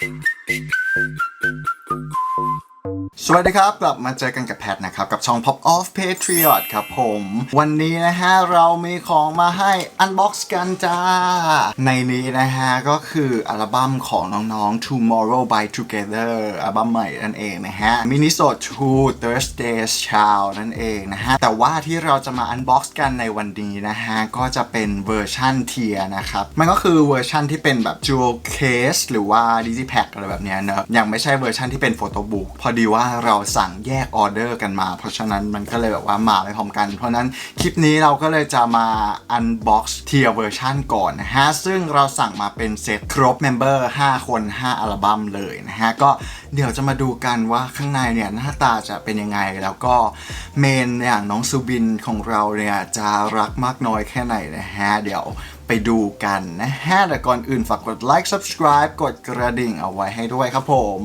Thank you. สวัสดีครับ กลับมาเจอกันกับแพทนะครับ กับช่อง Pop Off Patriot ครับผม วันนี้นะฮะ เรามีของมาให้ Unbox กันจ้า ในนี้นะฮะ ก็คืออัลบั้มของน้องๆ Tomorrow by Together อัลบั้มใหม่นั่นเองนะฮะ Minnesota to Thursday's Child นั่นเองนะฮะ แต่ว่าที่เราจะมา Unbox กันในวันนี้นะฮะ ก็จะเป็นเวอร์ชั่นเทียนะครับ มันก็คือเวอร์ชั่นที่เป็นแบบ Jewel Case หรือว่า Digipack อะไรแบบเนี้ยเนอะยังไม่ใช่เวอร์ชั่นที่เป็นโฟโต้บุ๊กพอดีว่าเราสั่งแยกออเดอร์กันมา เพราะฉะนั้นมันก็เลยแบบว่ามาไม่พร้อมกัน เพราะนั้นคลิปนี้เราก็เลยจะมา unbox เทียเวอร์ชันก่อนนะฮะ ซึ่งเราสั่งมาเป็นเซตครบเมมเบอร์5 คน 5 อัลบั้มเลยนะฮะ ก็เดี๋ยวจะมาดูกันว่าข้างในเนี่ยหน้าตาจะเป็นยังไง แล้วก็เมนอย่างน้องซูบินของเราเนี่ยจะรักมากน้อยแค่ไหนนะฮะ เดี๋ยวไปดูกันนะฮะแต่ก่อนอื่นฝากกดไลค์ subscribe กดกระดิ่งเอาไว้ให้ด้วยครับผม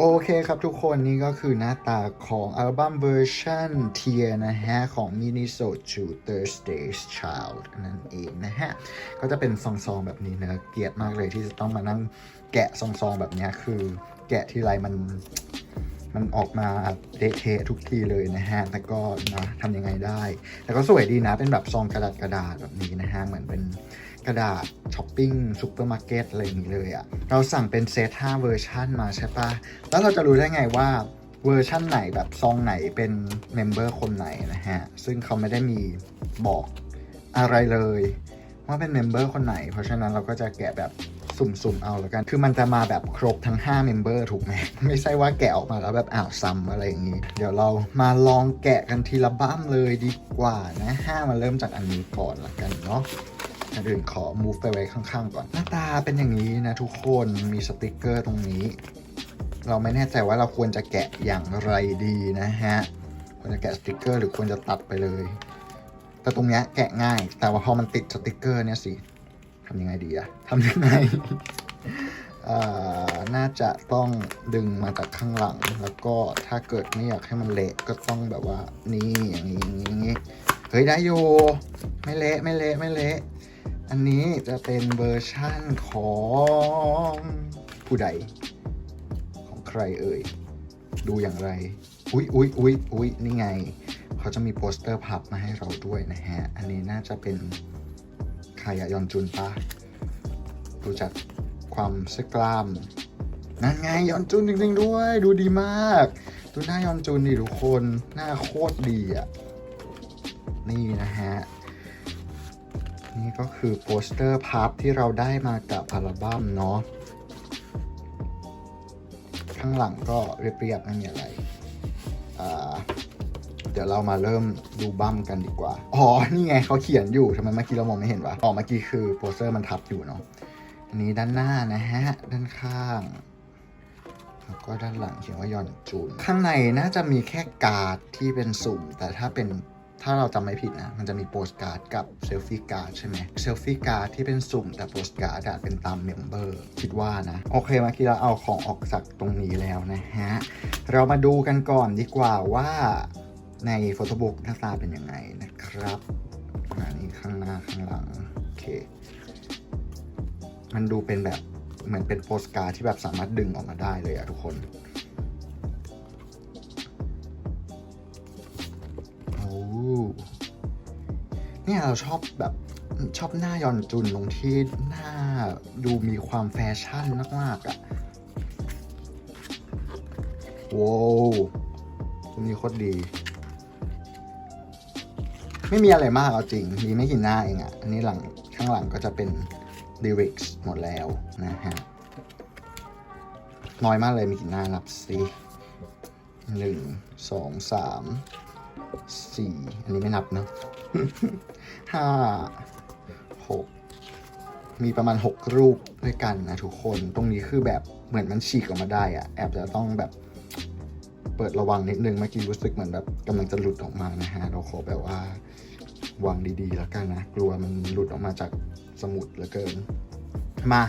โอเคครับทุกคนนี่ก็คือหน้าตาของอัลบั้มเวอร์ชันเทียนะฮะ ของ Minnesota to Thursday's Child นั่นเองนะฮะ ก็จะเป็นซองๆแบบนี้เนะเกลียดมากเลยที่จะต้องมานั่งแกะซองๆแบบนี้คือแกะที่ไรมันมันออกมาเละเทะทุกทีเลยนะฮะ แต่ก็นะทำยังไงได้ แต่ก็สวยดีนะ เป็นแบบซองกระดาษกระดาษแบบนี้นะฮะ เหมือนเป็น กระดาษช้อปปิ้งซูเปอร์มาร์เก็ตอะไรอย่างนี้เลยอะ่ะเราสั่งเป็นเซต5เวอร์ชันมาใช่ปะแล้วเราจะรู้ได้ไงว่าเวอร์ชั่นไหนแบบซองไหนเป็นเมมเบอร์คนไหนนะฮะ ซึ่งเขาไม่ได้มีบอกอะไรเลย ว่าเป็นเมมเบอร์คนไหน เพราะฉะนั้นเราก็จะแกะแบบสุ่มๆเอาแล้วกัน คือมันจะมาแบบครบทั้ง5เมมเบอร์ถูกไหม ไม่ใช่ว่าแกะออกมาแล้วแบบอ้าวซ้ำอะไรอย่างนี้ เดี๋ยวเรามาลองแกะกันทีละบ้ามเลยดีกว่านะห้ามาเริ่มจากอันนี้ก่อนละกันเนาะ อันอื่นขอ move ไปไว้ข้างๆก่อน หน้าตาเป็นอย่างนี้นะทุกคนมีสติกเกอร์ตรงนี้ เราไม่แน่ใจว่าเราควรจะแกะอย่างไรดีนะฮะควรจะแกะสติกเกอร์หรือควรจะตัดไปเลย แต่ตรงเนี้ยแกะง่าย แต่ว่าพอมันติดสติกเกอร์เนี่ยสิทำยังไงดีอะทำยังไงอ่าน่าจะต้องดึงมาจากข้างหลัง แล้วก็ถ้าเกิดไม่อยากให้มันเละก็ต้องแบบว่านี่อย่างนี้อย่างนี้เฮ้ยได้อยู่ไม่เละไม่เละไม่เละ อันนี้จะเป็นเวอร์ชั่นของผู้ใด ของใครเอ่ย ดูอย่างไร อุ๊ยอุ๊ยอุ๊ยอุ๊ยนี่ไง เขาจะมีโปสเตอร์พับมาให้เราด้วยนะฮะ อันนี้น่าจะเป็นใครอะยอนจุนปะดูจากความเสื้อกล้ามนั่นไงยอนจุนจริงๆด้วย ดูดีมาก ดูหน้ายอนจุนดิทุกคน หน้าโคตรดีอะ นี่นะฮะ นี่ก็คือโปสเตอร์พับที่เราได้มากับอัลบั้มเนาะ ข้างหลังก็เรียบๆไม่มีอะไร อ่าเดี๋ยวเรามาเริ่มดูบั้มกันดีกว่า อ๋อ นี่ไงเขาเขียนอยู่ทำไมเมื่อกี้เรามองไม่เห็นวะ อ๋อ เมื่อกี้คือโปสเตอร์มันทับอยู่เนาะ อันนี้ด้านหน้านะฮะ ด้านข้าง แล้วก็ด้านหลังเขียนว่ายอนจูนข้างในน่าจะมีแค่การ์ดที่เป็นสุ่ม แต่ถ้าเป็น ถ้าเราจำไม่ผิดนะ มันจะมีโปสการ์ดกับเซลฟี่การ์ดใช่ไหมเซลฟี่การ์ดที่เป็นสุ่มแต่โปสการ์ดเป็นตามเมมเบอร์คิดว่านะ โอเคเมื่อกี้เราเอาของออกจากตรงนี้แล้วนะฮะ เรามาดูกันก่อนดีกว่าว่าในโฟโต้บุ๊กหน้าตาเป็นยังไงนะครับอันนี้ข้างหน้าข้างหลัง โอเค มันดูเป็นแบบเหมือนเป็นโปสการ์ดที่แบบสามารถดึงออกมาได้เลยอะทุกคน เนี่ยเราชอบแบบชอบหน้ายอนจุนตรงที่หน้าดูมีความแฟชั่นมากๆอะว้าวตรงนี้โคตรดี ไม่มีอะไรมากเอาจริง มีไม่กี่หน้าเองอะอันนี้หลังข้างหลังก็จะเป็น lyrics หมดแล้วนะฮะ น้อยมากเลยมีกี่หน้านับสิหนึ่งสองสามสี่อันนี้ไม่นับเนอะ ห้าหกมีประมาณหกรูปด้วยกันนะทุกคนตรงนี้คือแบบเหมือนมันฉีกออกมาได้อะแอบจะต้องแบบเปิดระวังนิดนึงเมื่อกี้รู้สึกเหมือนแบบกำลังจะหลุดออกมานะฮะเราขอแบบว่าวางดีๆแล้วกันนะกลัวมันหลุดออกมาจากสมุดเหลือเกิน มา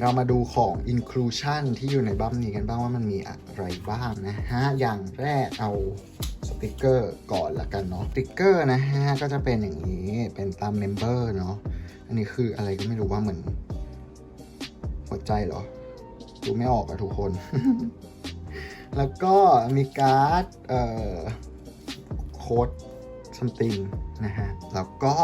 เรามาดูของ inclusion ที่อยู่ในบัมนี้กันบ้างว่ามันมีอะไรบ้างนะฮะ อย่างแรกเอา สติกเกอร์ก่อนละกันเนาะสติกเกอร์นะฮะก็จะเป็นอย่างนี้เป็นตามเมมเบอร์เนาะอันนี้คืออะไรก็ไม่รู้ว่าเหมือนหัวใจเหรอดูไม่ออกอะทุกคน แล้วก็มีการ์ดเอ่อโค้ด something นะฮะ แล้วก็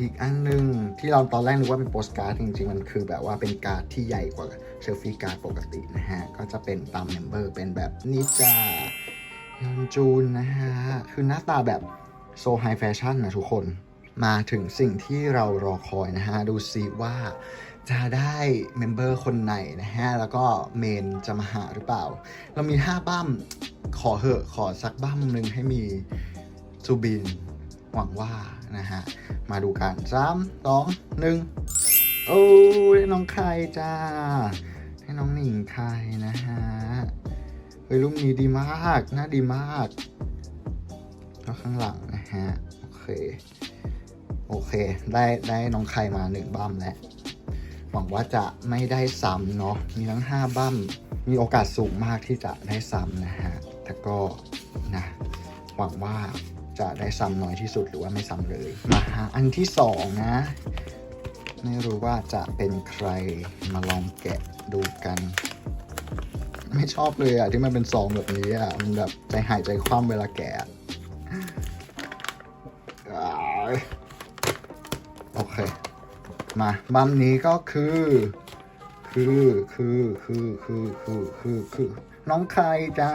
อีกอันหนึงที่เราตอนแรกนึกว่าเป็นโปสการ์ดจริงๆ มันคือแบบว่าเป็นการ์ดที่ใหญ่กว่าเซลฟี่การ์ดปกตินะฮะ ก็จะเป็นตามเมมเบอร์เป็นแบบนิจา ยอนจูนนะฮะ คือหน้าตาแบบโซไฮแฟชั่นนะทุกคน มาถึงสิ่งที่เรารอคอยนะฮะ ดูซิว่าจะได้เมมเบอร์คนไหนนะฮะ แล้วก็เมนจะมาหาหรือเปล่า เรามี 5บั้มขอเหอะขอสักบั้มหนึ่งให้มีซูบิน หวังว่านะฮะ มาดูกันสามสองหนึ่งโอ้ยน้องไข่จ้า ให้น้องหนิงไข่นะฮะ เฮ้ยรูปนี้ดีมากน่าดีมากแล้วข้างหลังนะฮะ โอเค โอเค ได้ได้น้องไข่มาหนึ่งบั้มแล้ว หวังว่าจะไม่ได้ซ้ำเนาะ มีทั้ง5บั้ม มีโอกาสสูงมากที่จะได้ซ้ำนะฮะ แต่ก็นะ หวังว่าจะได้ซ้ำน้อยที่สุดหรือว่าไม่ซ้ำเลย มาหาอันที่สองนะ ไม่รู้ว่าจะเป็นใครมาลองแกะดูกัน ไม่ชอบเลยอะที่มันเป็นซองแบบนี้อะมันแบบใจหายใจคว่ำเวลาแกะอ่โอเค มาบัมนี้ก็คือ คือคือคือคือคือคือคือน้องไข่จ้า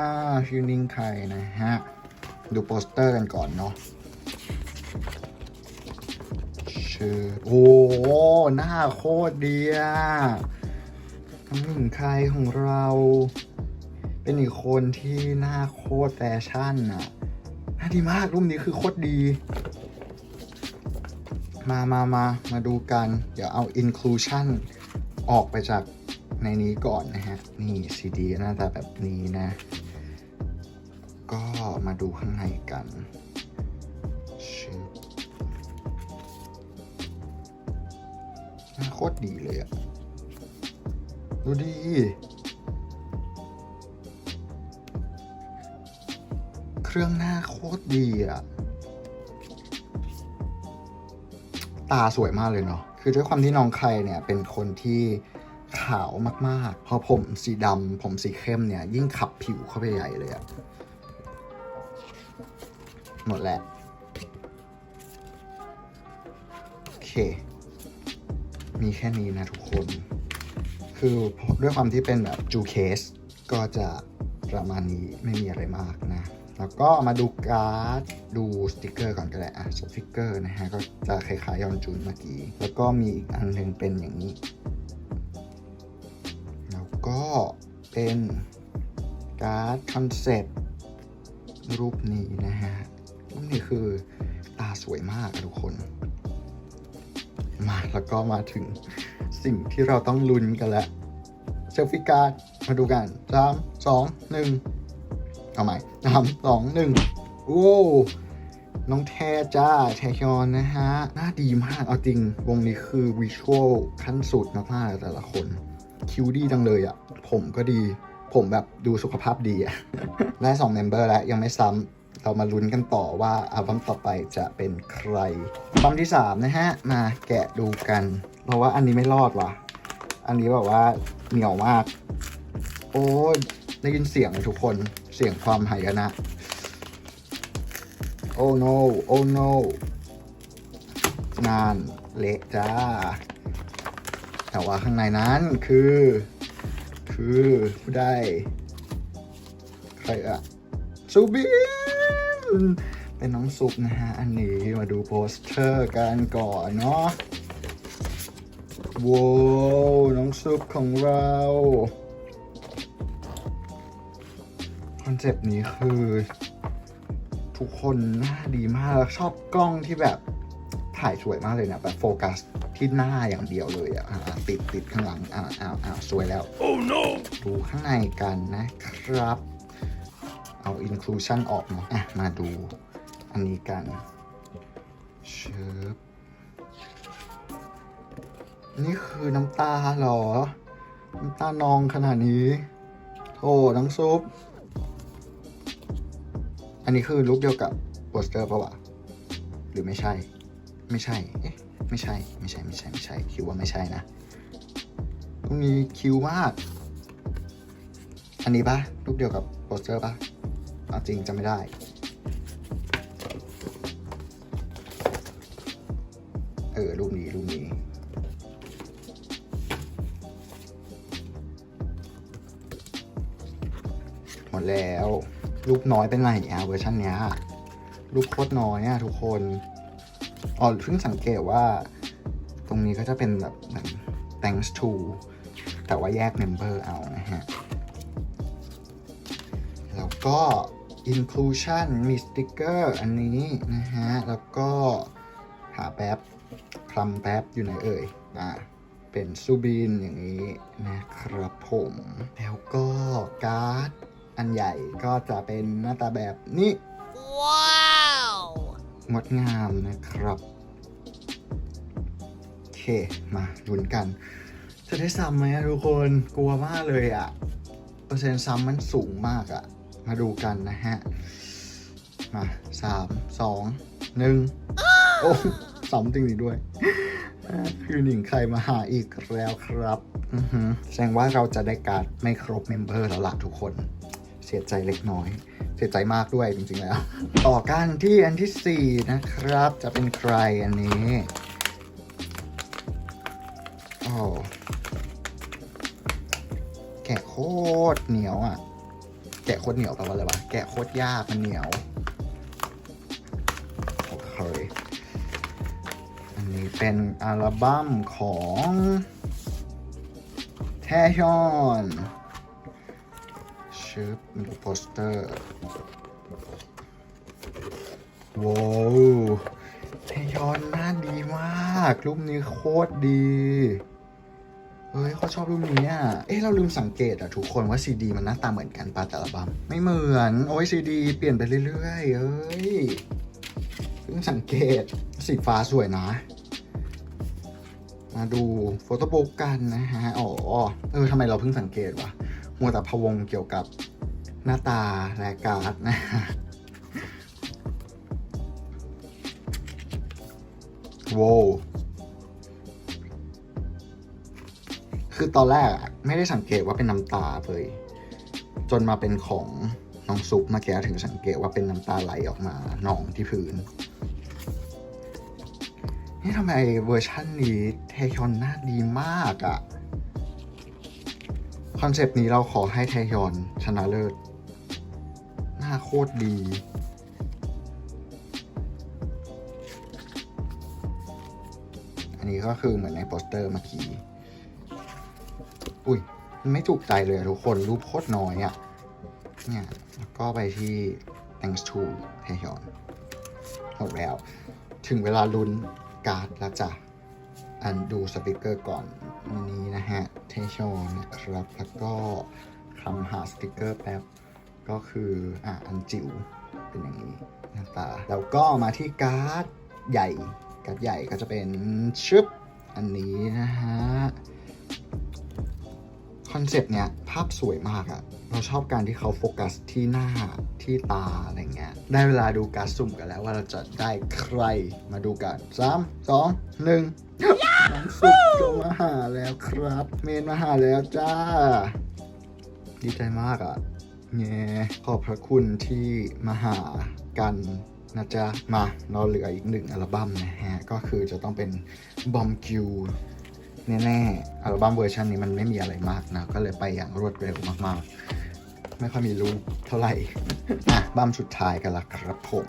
ชื่อนิ่งไข่นะฮะ ดูโปสเตอร์กันก่อนเนาะชื่อโอ้หน้าโคตรดีอะน้องหนึ่งใครของเรา เป็นอีกคนที่หน้าโคตรแฟชั่นอะหน้าดีมากรูปนี้คือโคตรดี มามามามาดูกัน เดี๋ยวเอา inclusion ออกไปจากในนี้ก่อนนะฮะ นี่ซีดีหน้าตาแบบนี้นะ ก็มาดูข้างในกันโคตรดีเลยอะดูดี เครื่องหน้าโคตรดีอะตาสวยมากเลยเนาะ คือด้วยความที่น้องใครเนี่ยเป็นคนที่ขาวมากๆ พอผมสีดำผมสีเข้มเนี่ย ยิ่งขับผิวเข้าไปใหญ่เลยอะหมดแล้ว โอเค มีแค่นี้นะทุกคน คือด้วยความที่เป็นแบบจูเคส ก็จะประมาณนี้ไม่มีอะไรมากนะ แล้วก็มาดูการ์ดดูสติกเกอร์ก่อนก็ได้อะสติกเกอร์นะฮะก็จะคล้ายๆยอนจูนเมื่อกี้ แล้วก็มีอีกอันหนึ่งเป็นอย่างนี้ แล้วก็เป็นการ์ดคอนเซ็ปต์รูปนี้นะฮะรูปนี้คือตาสวยมากทุกคน มาแล้วก็มาถึงสิ่งที่เราต้องลุ้นกันแล้วเซลฟี่การ์ดมาดูกันสามสองหนึ่ง เอาใหม่สามสองหนึ่งโอ้น้องแทจ้าแทยอนนะฮะ หน้าดีมาก เอาจริง วงนี้คือวิชวลขั้นสุดมากๆแต่ละคน คิวดีจังเลยอะ่ะ ผมก็ดี ผมแบบดูสุขภาพดีอะ่ะ ได้2เมมเบอร์แล้ว ยังไม่ซ้ำ เรามาลุ้นกันต่อว่าอัลบั้มต่อไปจะเป็นใครอัลบั้มที่ 3 นะฮะ มาแกะดูกัน เพราะว่าอันนี้ไม่รอดว่ะ อันนี้แบบว่าเหนียวมาก โอ้ได้ยินเสียงเลยทุกคน เสียงความหายนะ โอ้ no โอ้ no งานเละจ้า แต่ว่าข้างในนั้นคือ คือผู้ได้ ใครอะซูบินเป็นน้องซุปนะฮะ อันนี้มาดูโปสเตอร์กันก่อนเนาะว้าวน้องซุปของเรา เซปต์นี้คือ ทุกคนหน้าดีมากชอบกล้องที่แบบถ่ายสวยมากเลยนะแบบโฟกัสที่หน้าอย่างเดียวเลยอะอะติดติดข้างหลังอ่าอ่าอ่าสวยแล้ว Oh no! ดูข้างในกันนะครับ เอา inclusion ออกเนาะอะมาดูอันนี้กันเชิบนี่คือน้ำตาเหรอ น้ำตานองขนาดนี้โอ้น้ำซุป อันนี้คือลุคเดียวกับโปสเตอร์ปะวะหรือไม่ใช่ ไม่ใช่เอ๊ะไม่ใช่ ไม่ใช่ ไม่ใช่ ไม่ใช่ คิดว่าไม่ใช่นะ ตรงนี้คิวมาก อันนี้ปะรูปเดียวกับโปสเตอร์ปะเอาจริงจะไม่ได้ เออ รูปนี้รูป รูปน้อยเป็นไรอะเวอร์ชันเนี้ยรูปโคตรน้อยอะทุกคนอ๋อเพิ่งสังเกตว่า ตรงนี้ก็จะเป็นแบบเหมือน thanks to แต่ว่าแยก member เอานะฮะ แล้วก็ inclusion มีสติกเกอร์อันนี้นะฮะ แล้วก็หาแป๊บคลำแป๊บอยู่ไหนเอ่ยอ่าเป็นซูบินอย่างนี้นะครับผม แล้วก็การ์ด อันใหญ่ก็จะเป็นหน้าตาแบบนี้ Wow! งดงามนะครับ โอเค มาลุ้นกัน จะได้ซ้ำไหมอะทุกคน กลัวมากเลยอะเปอร์เซ็นต์ซ้ำมันสูงมากอะมาดูกันนะฮะ มาสามสองหนึ่งโอ้ซ้ำจริงๆด้วยอ่าคือหนิงใครมาหาอีกแล้วครับอือหือแสดงว่าเราจะได้การ์ดไม่ครบเมมเบอร์แล้วล่ะทุกคนเสียใจเล็กน้อย เสียใจมากด้วยจริงๆแล้ว ต่อกันที่อันที่ 4 นะครับ จะเป็นใครอันนี้โอ้แกะโคตรเหนียวอะ แกะโคตรเหนียวแปลว่าอะไรวะ แกะโคตรยากมันเหนียวโอเคอันนี้เป็นอัลบั้มของแทฮยอน ชื่อดูโปสเตอร์ว้าวเทยอนหน้าดีมาก รูปนี้โคตรดีเฮ้ยเขาชอบรูปนี้อะ เอ๊ะเราลืมสังเกตอะทุกคนว่าซีดีมันหน้าตาเหมือนกันปะแต่ละบัมไม่เหมือน โอ้ยซีดีเปลี่ยนไปเรื่อยๆเอ้ยเพิ่งสังเกตสีฟ้าสวยนะ มาดูโฟโต้บุ๊กกันนะฮะ อ๋อ เออทำไมเราเพิ่งสังเกตวะ มัวแต่พะวงเกี่ยวกับหน้าตาและการ์ดนะฮะโว้วคือตอนแรกไม่ได้สังเกตว่าเป็นน้ำตาเลย จนมาเป็นของน้องซุปมื่อกี้ถึงสังเกตว่าเป็นน้ำตาไหลออกมาหนองที่พื้น นี่ทำไมเวอร์ชันนี้เทยอนหน้าดีมากอะ คอนเซปต์นี้เราขอให้เทยอนชนะเลิศ หน้าโคตรดี อันนี้ก็คือเหมือนในโปสเตอร์เมื่อกี้ อุ้ย มันไม่จุใจเลยทุกคน รูปโคตรน้อยอะ่ะ เนี่ย แล้วก็ไปที่ thanks to เทยอนหมดแล้ว ถึงเวลาลุ้นการ์ดแล้วจ้ะ อันดูสติกเกอร์ก่อนอันนี้นะฮะเทชอนนะครับ แล้วก็คำหาสติกเกอร์แป๊บ ก็คืออะอันจิ๋วเป็นอย่างนี้หน้าตา แล้วก็มาที่การ์ดใหญ่ การ์ดใหญ่ก็จะเป็นชึบอันนี้นะฮะ คอนเซปต์เนี้ยภาพสวยมากอะ เราชอบการที่เขาโฟกัสที่หน้าที่ตาอะไรเงี้ย ได้เวลาดูการสุ่มกันแล้วว่าเราจะได้ใครมาดูกันสามสองหนึ่งน้องสุกก็มาหาแล้วครับ เมนมาหาแล้วจ้า ดีใจมากอะ่ะแง่ขอบพระคุณที่มาหากันนะจ๊ะ มาเราเหลืออีกหนึ่งอัลบั้มนะฮะ ก็คือจะต้องเป็นบอมคิวแน่ๆ อัลบั้มเวอร์ชันนี้มันไม่มีอะไรมากนะ ก็เลยไปอย่างรวดเร็วมากๆ ไม่ค่อยมีรูปเท่าไหร่อะบั้มสุดท้ายกันละครับผม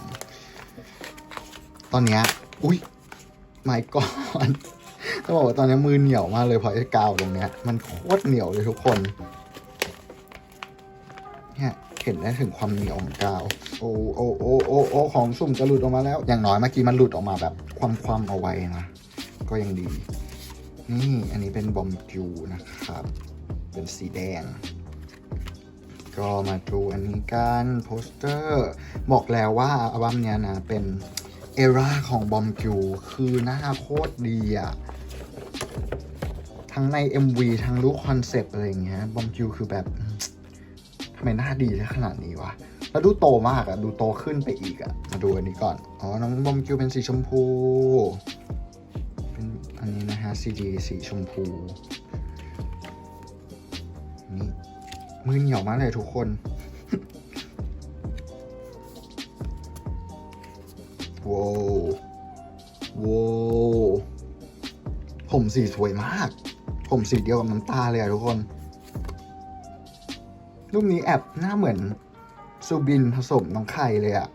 ตอนเนี้ยอุ้ยไม่ก่อนต้องบอกว่าตอนนี้มือเหนียวมากเลยเพราะไอ้กาวตรงเนี้ยมันโคตรเหนียวเลยทุกคนเนี่ยเห็นได้ถึงความเหนียวของกาว โอ้โอ้โอ้โอ้โอ้ของสุ่มจะหลุดออกมาแล้ว อย่างน้อยเมื่อกี้มันหลุดออกมาแบบความๆเอาไว้นะก็ยังดี นี่อันนี้เป็นบอมจูนะครับ เป็นสีแดง ก็มาดูอันนี้กันโปสเตอร์ บอกแล้วว่าอัลบั้มเนี้ยนะ เป็นเอราของบอมจูคือหน้าโคตรดีอะทั้งใน MV ทั้งรูปคอนเซปต์อะไรอย่างเงี้ยบอมจูคือแบบทำไมหน้าดีได้ขนาดนี้วะแล้วดูโตมากอะดูโตขึ้นไปอีกอะมาดูอันนี้ก่อน อ๋อ น้องบอมจูเป็นสีชมพู เป็นอันนี้นะฮะ CD สีชมพู มือเหนียวมากเลยทุกคนว้าวว้าวผมสีสวยมาก ผมสีเดียวกับน้ำตาเลยอะทุกคน รูปนี้แอบหน้าเหมือนซูบินผสมน้องไข่เลยอะ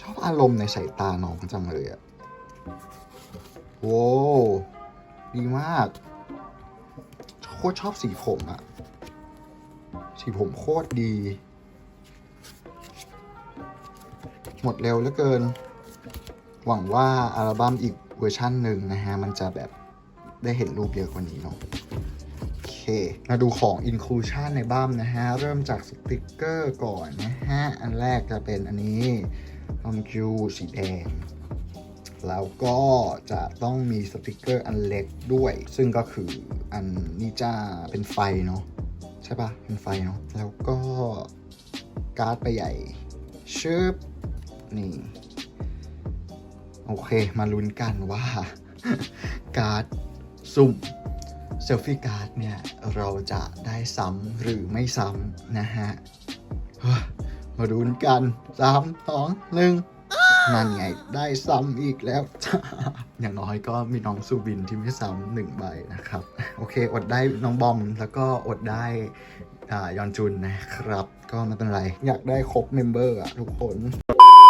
ชอบอารมณ์ในสายตาน้องจังเลยอะโว้ว ดีมาก โคตรชอบสีผมอะสีผมโคตรดี หมดเร็วเหลือเกิน หวังว่าอัลบั้มอีกเวอร์ชั่นหนึ่งนะฮะ มันจะแบบได้เห็นรูปเยอะกว่านี้เนาะโอเค มาดูของ inclusion ในบ้ามนะฮะ เริ่มจากสติกเกอร์ก่อนนะฮะ อันแรกจะเป็นอันนี้ลอมจูสีแดง แล้วก็จะต้องมีสติกเกอร์อันเล็กด้วย ซึ่งก็คืออันนี้จะเป็นไฟเนาะใช่ปะเป็นไฟเนาะแล้วก็การ์ดไปใหญ่ชึบนี่ โอเค มาลุ้นกันว่า การ์ดสุ่มเซลฟี่การ์ดเนี่ย เราจะได้ซ้ำหรือไม่ซ้ำนะฮะ มาลุ้นกันสามสองห นั่นไงได้ซ้ำอีกแล้วอย่างน้อยก็มีน้องสุบินที่ไม่ซ้ำหนึ่งใบนะครับ โอเค อดได้น้องบอมแล้วก็อดได้อ่ายอนจุนนะครับ ก็ไม่เป็นไร อยากได้ครบเมมเบอร์อะทุกคน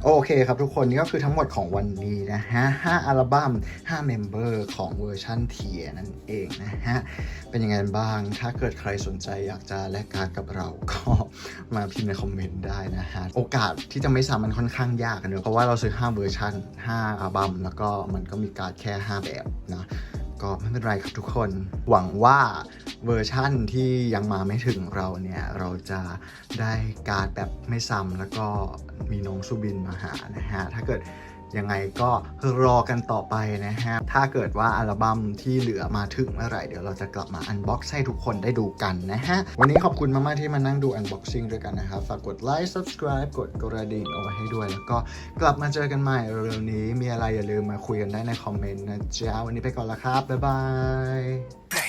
โอเคครับทุกคนนี่ก็คือทั้งหมดของวันนี้นะฮะ 5 อัลบั้ม 5 เมมเบอร์ของเวอร์ชันเทียนั่นเองนะฮะ เป็นยังไงบ้าง ถ้าเกิดใครสนใจอยากจะแลกการ์ดกับเราก็มาพิมพ์ในคอมเมนต์ได้นะฮะ โอกาสที่จะไม่ซ้ำมันค่อนข้างยากกันเนอะเพราะว่าเราซื้อ 5 เวอร์ชัน5 อัลบั้มแล้วก็มันก็มีการ์ดแค่ 5 แบบนะ ก็ไม่เป็นไรครับทุกคน หวังว่าเวอร์ชั่นที่ยังมาไม่ถึงเราเนี่ย เราจะได้การ์ดแบบไม่ซ้ำแล้วก็มีน้องสุบินมาหานะฮะ ถ้าเกิด ยังไงก็รอกันต่อไปนะฮะ ถ้าเกิดว่าอัลบั้มที่เหลือมาถึงเมื่อไหร่เดี๋ยวเราจะกลับมาอันบ็อกซ์ให้ทุกคนได้ดูกันนะฮะ วันนี้ขอบคุณมากๆที่มานั่งดูอันบ็อกซิ่งด้วยกันนะครับ ฝากกดไลค์ subscribe กดกระดิ่งเอาไว้ให้ด้วย แล้วก็กลับมาเจอกันใหม่เร็วๆนี้มีอะไรอย่าลืมมาคุยกันได้ในคอมเมนต์นะจ๊ะวันนี้ไปก่อนละครับบ๊ายบาย